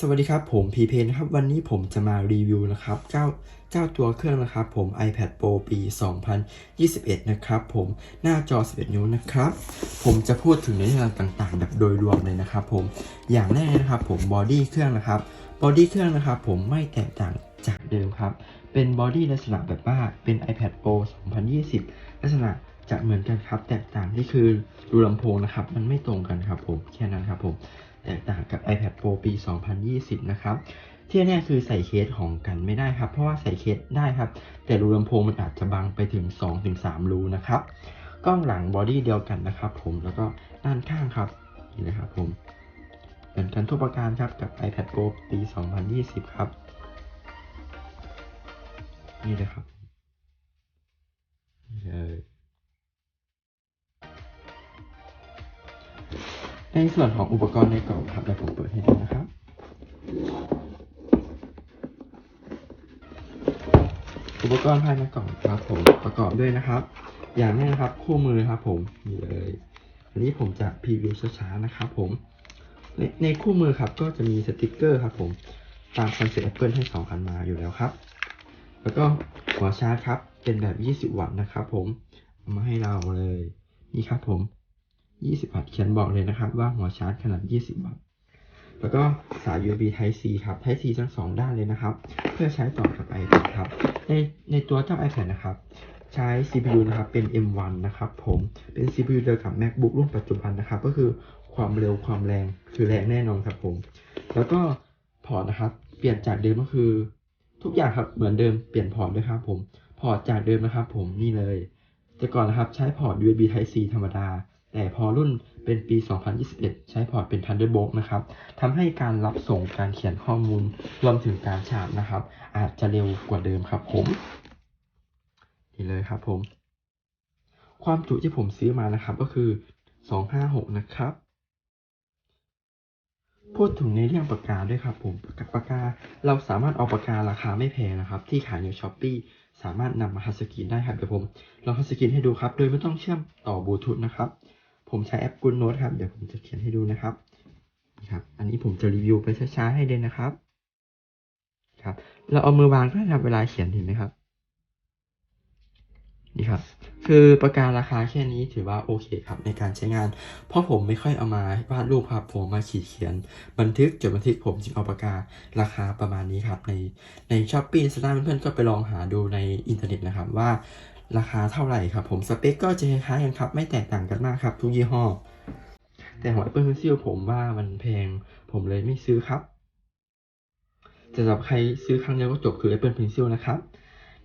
สวัสดีครับ ผมพีเพนะครับ วันนี้ผมจะมารีวิวนะครับเจ้าเจ้าตัวเครื่องนะครับ ผม iPad Pro ปี 2021 นะครับ ผมหน้าจอ 11 นิ้วนะครับ ผมจะพูดถึงในเรื่องต่างๆ แบบโดยรวมเลยนะครับ ผมอย่างแรกนะครับ ผมบอดี้เครื่องนะครับบอดี้เครื่องนะครับ ผมไม่แตกต่างจากเดิมครับ เป็นบอดี้ลักษณะแบบว่าเป็น iPad Pro 2020 ลักษณะจะเหมือนกันครับ แตกต่างที่คือรูลำโพงนะครับ มันไม่ตรงกันครับ ผมแค่นั้นครับผม แตกต่างกับ iPad Pro ปี 2020 นะครับที่แน่คือใส่เคสของกันไม่ได้ครับ เพราะว่าใส่เคสได้ครับ แต่รูลำโพงมันอาจจะบังไปถึง 2-3 รูนะครับกล้องหลังบอดี้เดียวกันนะครับ ผมแล้วก็ด้านข้างครับนี่นะครับผมเหมือนกันทุกประการครับกับ iPad Pro ปี 2020 ครับ นี่เลยครับนี่เลย ในส่วนของอุปกรณ์ในกล่องครับเดี๋ยวผมเปิดให้ดูนะครับ อุปกรณ์ภายในกล่องครับผมประกอบด้วยนะครับ อย่างแรกนะครับคู่มือครับผมนี่เลยอันนี้ผมจะพรีวิวช้าๆนะครับผมในในคู่มือครับก็จะมีสติกเกอร์ครับผมตามคอนเซ็ปต์ Apple ให้2อันมาอยู่แล้วครับ แล้วก็หัวชาร์จครับเป็นแบบ 20 วัตต์นะครับผมเอามาให้เราเลย นี่ครับผม 20วัตต์เขียนบอกเลยนะครับ ว่าหัวชาร์จขนาด 20 วัตต์ แล้วก็สาย USB Type C ครับ Type C ทั้งสองด้านเลยนะครับ เพื่อใช้ต่อกับ iPad ครับ ในในตัวเจ้า iPad นะครับ ใช้ CPU นะครับเป็น M1 นะครับผมเป็น CPU เดียวกับ MacBook รุ่นปัจจุบันนะครับ ก็คือความเร็วความแรงคือแรงแน่นอนครับผม แล้วก็พอร์ตนะครับ เปลี่ยนจากเดิมก็คือ ทุกอย่างครับเหมือนเดิมเปลี่ยนพอร์ตด้วยครับผมพอร์ตจากเดิมนะครับ ผมนี่เลย แต่ก่อนนะครับใช้พอร์ต USB Type C ธรรมดา แต่พอรุ่นเป็นปี 2021 ใช้พอร์ตเป็น Thunderbolt นะครับทำให้การรับส่งการเขียนข้อมูลรวมถึงการชาร์จนะครับ อาจจะเร็วกว่าเดิมครับผมนี่เลยครับผม ความจุที่ผมซื้อมานะครับก็คือ 256 นะครับ พูดถึงในเรื่องปากกาด้วยครับผมปากกาเราสามารถเอาปากการาคาไม่แพงนะครับ ที่ขายในช้อปปีสามารถนำมาทัชสกรีนได้ครับเดี๋ยวผมลองทัชสกรีนให้ดูครับ โดยไม่ต้องเชื่อมต่อบลูทูธนะครับ ผมใช้แอป Good Note ครับ เดี๋ยวผมจะเขียนให้ดูนะครับครับ อันนี้ผมจะรีวิวไปช้าๆให้เลยนะครับ ครับ เราเอามือวางก็ได้ครับเวลาเขียนเห็นไหมครับ นี่ครับ คือปากการาคาแค่นี้ถือว่าโอเคครับในการใช้งาน เพราะผมไม่ค่อยเอามาวาดรูปครับ ผมมาขีดเขียน บันทึกจดบันทึกผมจึงเอาปากการาคาประมาณนี้ครับ ในในช้อปปี้สตาร์เพื่อนๆก็ไปลองหาดูในอินเทอร์เน็ตนะครับว่า ราคาเท่าไหร่ครับผมสเปคก็จะคล้ายๆกันครับไม่แตกต่างกันมากครับ ทุกยี่ห้อ แต่ของ Apple Pencil ผมว่ามันแพง ผมเลยไม่ซื้อครับแต่สำหรับใครซื้อครั้งเดียวก็จบคือ Apple Pencil นะครับ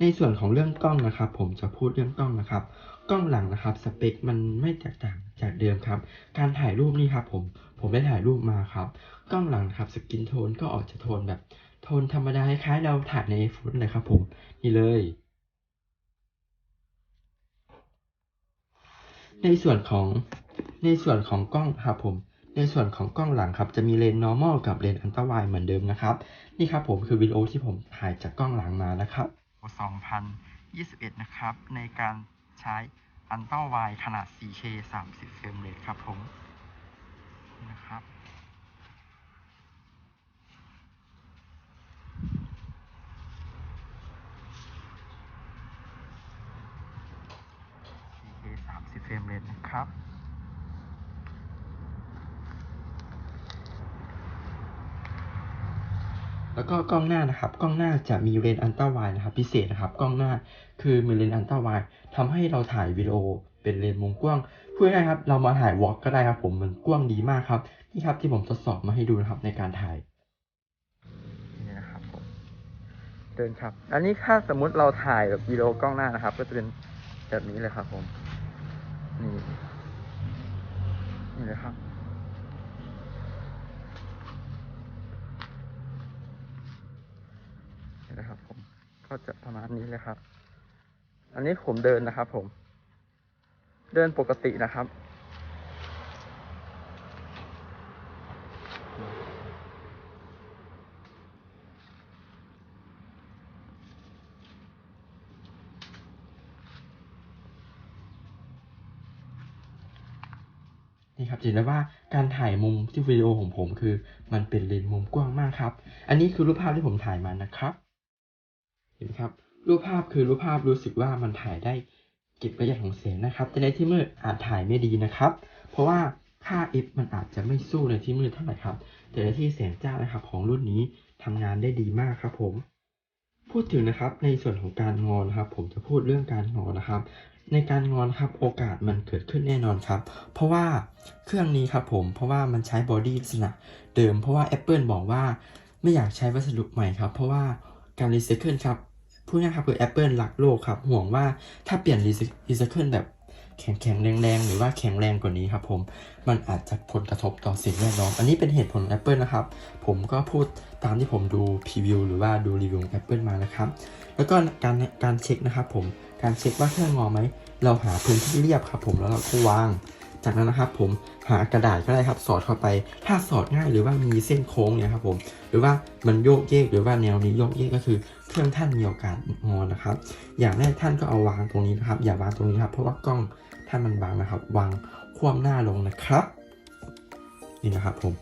ในส่วนของเรื่องกล้องนะครับ ผมจะพูดเรื่องกล้องนะครับ กล้องหลังนะครับสเปคมันไม่แตกต่างจากเดิมครับ การถ่ายรูปนี่ครับผมผมได้ถ่ายรูปมาครับ กล้องหลังครับสกินโทนก็ออกจะโทนแบบ โทนธรรมดาคล้ายๆเราถ่ายในฟุตเลยครับผมนี่เลย ในส่วนของในส่วนของกล้องครับผม ในส่วนของกล้องหลังครับ จะมีเลนส์ normal กับเลนส์ ultra wide เหมือนเดิมนะครับ นี่ครับผมคือวิดีโอที่ผมถ่ายจากกล้องหลังมานะครับ 2021 นะครับ ในการใช้ ultra wide ขนาด 4K 30เฟรมเรทครับผมนะครับ 4K 30 เฟรมเรทนะครับ แล้วก็กล้องหน้านะครับ กล้องหน้าจะมีเลนส์อัลตร้าไวด์นะครับ พิเศษนะครับ กล้องหน้าคือมีเลนส์อัลตร้าไวด์ทำให้เราถ่ายวิดีโอเป็นเลนส์มุมกว้างเพื่อให้ครับ เรามาถ่ายวอล์กก็ได้ครับผมมันกว้างดีมากครับ นี่ครับที่ผมทดสอบมาให้ดูนะครับในการถ่ายนี่นะครับผมเดินครับ อันนี้ถ้าสมมุติเราถ่ายแบบวิดีโอกล้องหน้านะครับ ก็จะเป็นแบบนี้เลยครับผม นี่นี่เลยครับ นี่นะครับผม ก็จะประมาณนี้เลยครับ อันนี้ผมเดินนะครับ ผม เดินปกตินะครับ นี่ครับจะเห็นได้ว่าการถ่ายมุมที่วิดีโอของผมคือ มันเป็นเลนส์มุมกว้างมากครับ อันนี้คือรูปภาพที่ผมถ่ายมานะครับ นไหมครับรูปภาพคือรูปภาพรู้สึกว่ามันถ่ายได้เก็บระยะของแสงนะครับ แต่ในที่มืดอาจถ่ายไม่ดีนะครับ เพราะว่าค่า f มันอาจจะไม่สู้ในที่มืดเท่าไหร่ครับ แต่ในที่แสงจ้านะครับของรุ่นนี้ทำงานได้ดีมากครับผม พูดถึงนะครับในส่วนของการงอนะครับ ผมจะพูดเรื่องการงอนนะครับ ในการงอนครับโอกาสมันเกิดขึ้นแน่นอนครับ เพราะว่าเครื่องนี้ครับผมเพราะว่ามันใช้บอดี้ลักษณะเดิมเพราะว่า Apple บอกว่าไม่อยากใช้วัสดุใหม่ครับ เพราะว่าการรีไซเคิลครับ พูดง่ายครับคือ Apple รักโลกครับ ห่วงว่าถ้าเปลี่ยนรีไซเคิลแบบแข็งแข็งๆแรงหรือว่าแข็งแรงกว่านี้ครับผม มันอาจจะผลกระทบต่อสิ่งแวดล้อม อันนี้เป็นเหตุผลของ Apple นะครับ ผมก็พูดตามที่ผมดูพรีวิวหรือว่าดูรีวิวของ Apple มานะครับ แล้วก็การการเช็คนะครับผม การเช็คว่าเครื่องงอไหม เราหาพื้นที่เรียบครับผมแล้วเราก็วาง จากนั้นนะครับผมหากระดาษก็ได้ครับสอดเข้าไป ถ้าสอดง่ายหรือว่ามีเส้นโค้งเนี่ยครับผมหรือว่ามันโยกเยกหรือว่าแนวนี้โยกเยกก็คือเครื่องท่านมีโอกาสงอนะครับ อย่างแรกท่านก็เอาวางตรงนี้นะครับ อย่าวางตรงนี้ครับเพราะว่ากล้องท่านมันบางนะครับ วางคว่ำหน้าลงนะครับ นี่นะครับผม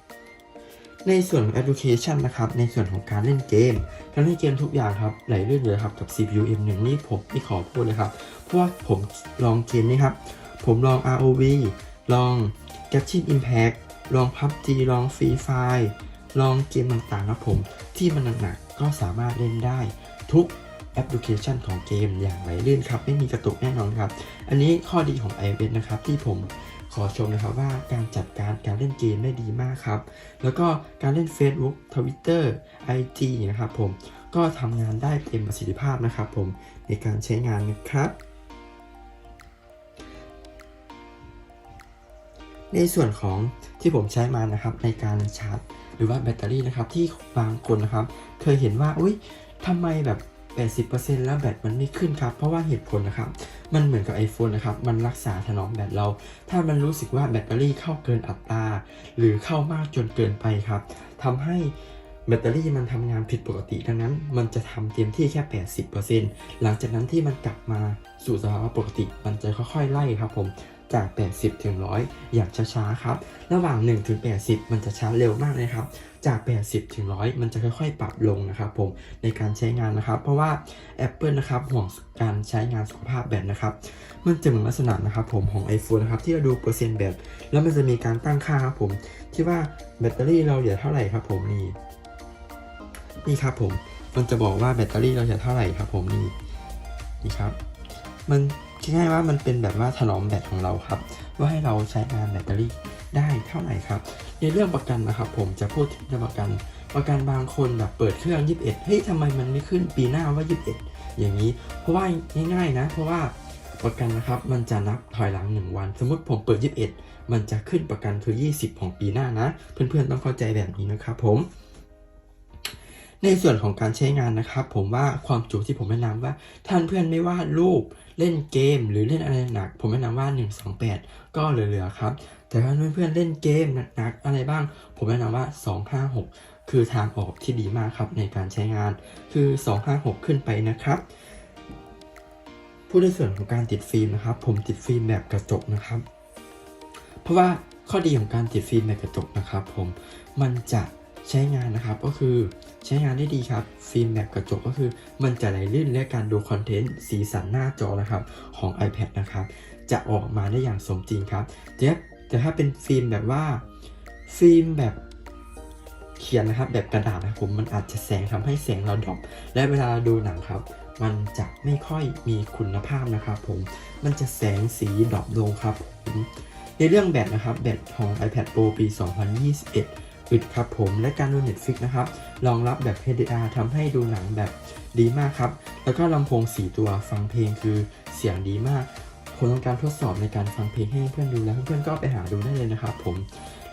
ในส่วนของ education นะครับ ในส่วนของการเล่นเกม การเล่นเกมทุกอย่างครับไหลลื่นเลยครับกับ CPU M1 นี่ผมไม่ขอพูดเลยครับ เพราะว่าผมลองเกมนี้ครับ ผมลอง ROV ลอง Genshin Impact ลอง PUBG ลอง Free Fire ลองเกมต่างๆครับผม ที่มันหนักๆก็สามารถเล่นได้ทุกแอปพลิเคชันของเกมอย่างไหลลื่นครับ ไม่มีกระตุกแน่นอนครับ อันนี้ข้อดีของ iOS นะครับที่ผมขอชมนะครับว่าการจัดการการเล่นเกมได้ดีมากครับ แล้วก็การเล่น Facebook Twitter IG นะครับผมก็ทำงานได้เต็มประสิทธิภาพนะครับผมในการใช้งานนะครับ ในส่วนของที่ผมใช้มานะครับในการชาร์จ หรือว่าแบตเตอรี่นะครับที่บางคนนะครับ เคยเห็นว่าอุ้ยทำไมแบบ 80%แล้วแบตมันไม่ขึ้นครับ เพราะว่าเหตุผลนะครับ มันเหมือนกับ iPhone นะครับ มันรักษาถนอมแบตเรา ถ้ามันรู้สึกว่าแบตเตอรี่เข้าเกินอัตรา หรือเข้ามากจนเกินไปครับทำให้แบตเตอรี่มันทำงานผิดปกติ ดังนั้น มันจะทำเต็มที่แค่ 80%หลังจากนั้นที่มันกลับมาสู่สภาวะปกติ มันจะค่อยๆไล่ครับผม จาก 80 ถึง 100 อย่างช้าๆครับ ระหว่าง 1 ถึง 80 มันจะช้าเร็วมากเลยครับ จาก 80 ถึง 100 มันจะค่อยๆ ปรับลงนะครับผม ในการใช้งานนะครับ เพราะว่า Apple นะครับห่วงการใช้งานสุขภาพแบตนะครับ มันจะเหมือนลักษณะนะครับผมของ iPhone นะครับที่เราดูเปอร์เซ็นต์แบต แล้วมันจะมีการตั้งค่าครับผม ที่ว่าแบตเตอรี่เราเหลือเท่าไหร่ครับผมนี่ นี่ครับผม มันจะบอกว่าแบตเตอรี่เราเหลือเท่าไหร่ครับผมนี่ นี่ครับ มัน ง่ายว่ามันเป็นแบบว่าถนอมแบตของเราครับ ว่าให้เราใช้งานแบตเตอรี่ได้เท่าไหร่ครับ ในเรื่องประกันนะครับผมจะพูดถึงเรื่องประกัน ประกันบางคนแบบเปิดเครื่อง 21 เฮ้ยทำไมมันไม่ขึ้นปีหน้าว่า 21 อย่างนี้ เพราะว่าง่ายๆนะ เพราะว่าประกันนะครับมันจะนับถอยหลัง 1 วัน สมมติผมเปิด 21 มันจะขึ้นประกันคือ 20 ของปีหน้านะ เพื่อนๆต้องเข้าใจแบบนี้นะครับผม ในส่วนของการใช้งานนะครับ ผมว่าความจุที่ผมแนะนำว่าท่านเพื่อนไม่วาดรูปเล่นเกม หรือเล่นอะไรหนัก ผมแนะนำว่า 128 ก็เหลือๆครับ แต่ถ้าเพื่อนๆเล่นเกมหนักๆอะไรบ้าง ผมแนะนำว่า 256 คือทางออกที่ดีมากครับในการใช้งานคือ 256 ขึ้นไปนะครับพูดในส่วนของการติดฟิล์มนะครับ ผมติดฟิล์มแบบกระจกนะครับ เพราะว่าข้อดีของการติดฟิล์มแบบกระจกนะครับ ผมมันจะ ใช้งานนะครับก็คือใช้งานได้ดีครับ ฟิล์มแบบกระจกก็คือ มันจะไหลลื่นและการดูคอนเทนต์สีสันหน้าจอนะครับของ iPad นะครับ จะออกมาได้อย่างสมจริงครับแต่ถ้าเป็นฟิล์มแบบว่าฟิล์มแบบเขียนนะครับแบบกระดาษนะครับผมมันอาจจะแสงทำให้แสงเราดรอปและเวลาเราดูหนังครับ มันจะไม่ค่อยมีคุณภาพนะครับผมมันจะแสงสีดรอปลงครับผมในเรื่องแบตนะครับแบตของ iPad Pro ปี 2021 อึดครับผมและการดู Netflix นะครับรองรับแบบ HDR ทำให้ดูหนังแบบดีมากครับ แล้วก็ลำโพง 4 ตัวฟังเพลงคือเสียงดีมากผลของการทดสอบในการฟังเพลงให้เพื่อนดูแล้วเพื่อนๆก็ไปหาดูได้เลยนะครับผม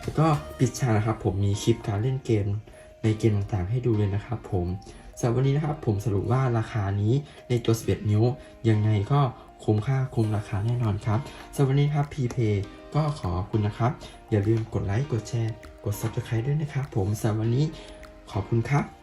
แล้วก็ปิดฉากนะครับผมมีคลิปการเล่นเกมในเกมต่างๆให้ดูเลยนะครับผมสำหรับวันนี้นะครับผมสรุปว่าราคานี้ในตัว 11 นิ้ว ยังไงก็คุ้มค่าคุ้มราคาแน่นอนครับสำหรับวันนี้ครับ PPay อขอบคุณนะครับ อย่าลืมกดไลค์กดแชร์ กด Subscribe ด้วยนะครับ ผมสำหรับวันนี้ขอบคุณครับ